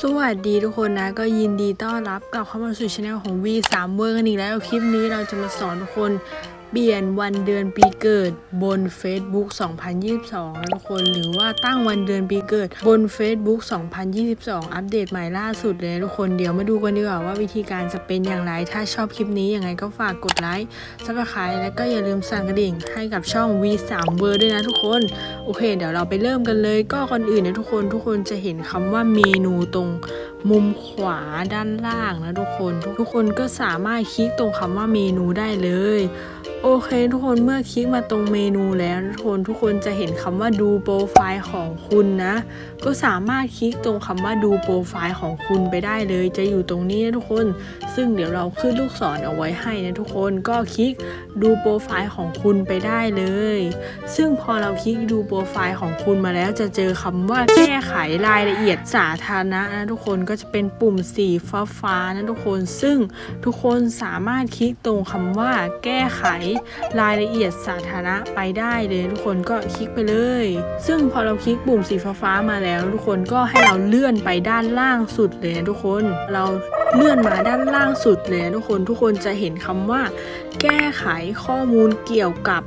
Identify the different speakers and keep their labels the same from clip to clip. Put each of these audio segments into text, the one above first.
Speaker 1: สวัสดีทุกคนนะ ก็ยินดีต้อนรับกลับเข้ามาสู่ช anel ของ V3 เวอร์กันอีกแล้วคลิปนี้เราจะมาสอนทุกคน เปลี่ยนวันเดือนปีเกิดบน Facebook 2022 นะทุกคน หรือว่าตั้งวันเดือนปีเกิดบน Facebook 2022 อัปเดตใหม่ล่าสุดเลยทุกคน เดี๋ยวมาดูกันดีกว่าว่าวิธีการจะเป็นอย่างไร ถ้าชอบคลิปนี้ยังไงก็ฝากกดไลค์ซับสไครต์และก็อย่าลืมสั่นกระดิ่งให้กับช่อง V3 เวอร์ด้วยนะทุกคน โอเค เดี๋ยวเราไปเริ่มกันเลย ก็ก่อนอื่นนะทุกคน ทุกคนจะเห็นคำว่าเมนูตรงมุมขวาด้านล่างนะทุกคน ทุกทุกคนก็สามารถคลิกตรงคำว่าเมนูได้เลยโอเคทุกคนเมื่อคลิกมาตรงเมนูแล้วทุกคนทุกคนจะเห็นคำว่าดูโปรไฟล์ของคุณนะ ก็สามารถคลิกตรงคำว่าดูโปรไฟล์ของคุณไปได้เลย จะอยู่ตรงนี้นะทุกคน ซึ่งเดี๋ยวเราขึ้นลูกศรเอาไว้ให้นะทุกคนก็คลิกดูโปรไฟล์ของคุณไปได้เลย ซึ่งพอเราคลิกดูโปรไฟล์ของคุณมาแล้วจะเจอคำว่าแก้ไขรายละเอียดสาธารณะนะทุกคนก็จะเป็นปุ่มสีฟ้าฟ้าๆนะทุกคน ซึ่งทุกคนสามารถคลิกตรงคำว่าแก้ไขรายละเอียดสาธารณะไปได้เลยทุกคนก็คลิกไปเลย ซึ่งพอเราคลิกปุ่มสีฟ้ามาแล้ว ทุกคนก็ให้เราเลื่อนไปด้านล่างสุดเลยนะทุกคนเรา เลื่อนมาด้านล่างสุดเลยทุกคนทุกคนจะเห็นคำว่า แก้ไขข้อมูลเกี่ยวกับ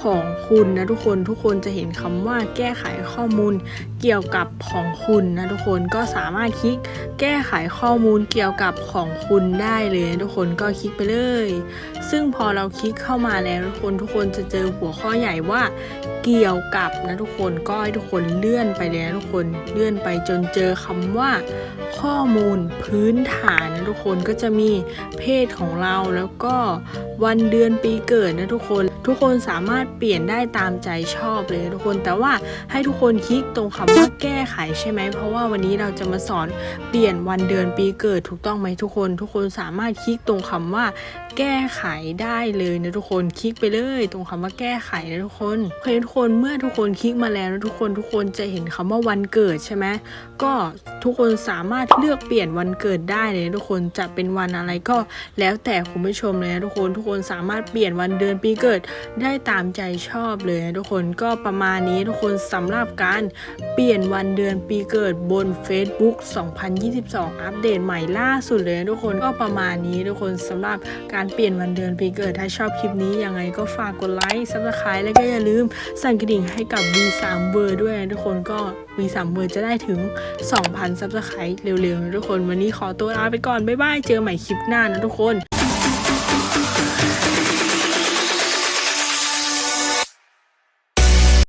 Speaker 1: ของคุณนะทุกคนทุกคนจะเห็นคำว่าแก้ไขข้อมูลเกี่ยวกับของคุณนะทุกคนก็สามารถคลิกแก้ไขข้อมูลเกี่ยวกับของคุณได้เลยทุกคนก็คลิกไปเลย ซึ่งพอเราคลิกเข้ามาแล้วทุกคนทุกคนจะเจอหัวข้อใหญ่ว่า เกี่ยวกับนะทุกคนก็ให้ทุกคนเลื่อนไปเลยนะทุกคนเลื่อนไปจนเจอคำว่า ข้อมูลพื้นฐานนะทุกคนก็จะมีเพศของเราแล้วก็วันเดือนปีเกิดนะทุกคน ทุกคนสามารถเปลี่ยนได้ตามใจชอบเลยทุกคน แต่ว่าให้ทุกคนคลิกตรงคำว่าแก้ไขใช่ไหม เพราะว่าวันนี้เราจะมาสอนเปลี่ยนวันเดือนปีเกิดถูกต้องไหมทุกคน ทุกคนสามารถคลิกตรงคำว่า แก้ไขได้เลยนะทุกคนคลิกไปเลย ตรงคำว่าแก้ไขนะทุกคนโอเคทุกคนเมื่อทุกคนคลิกมาแล้วนะทุกคนทุกคนจะเห็นคำว่าวันเกิดใช่ไหมก็ทุกคนสามารถเลือกเปลี่ยนวันเกิดได้เลยทุกคนจะเป็นวันอะไรก็แล้วแต่คุณผู้ชมเลยนะทุกคนทุกคนสามารถเปลี่ยนวันเดือนปีเกิดได้ตามใจชอบเลยนะทุกคนก็ประมาณนี้ทุกคนสำหรับการเปลี่ยนวันเดือนปีเกิดบน Facebook 2022 อัปเดตใหม่ล่าสุดเลยนะทุกคนก็ประมาณนี้ทุกคนสำหรับการเปลี่ยนวันเดือนปีเกิดถ้าชอบคลิปนี้ยังไงก็ฝากกดไลค์ซับสไครต์แล้วก็อย่าลืมสั่นกระดิ่งให้กับ V3 เวอร์ด้วยนะทุกคนก็ V3 เวอร์จะได้ถึง 2,000ซับสไครต์เร็วๆนะทุกคนวันนี้ขอตัวลาไปก่อนบ๊ายบายเจอใหม่คลิปหน้านะทุกคน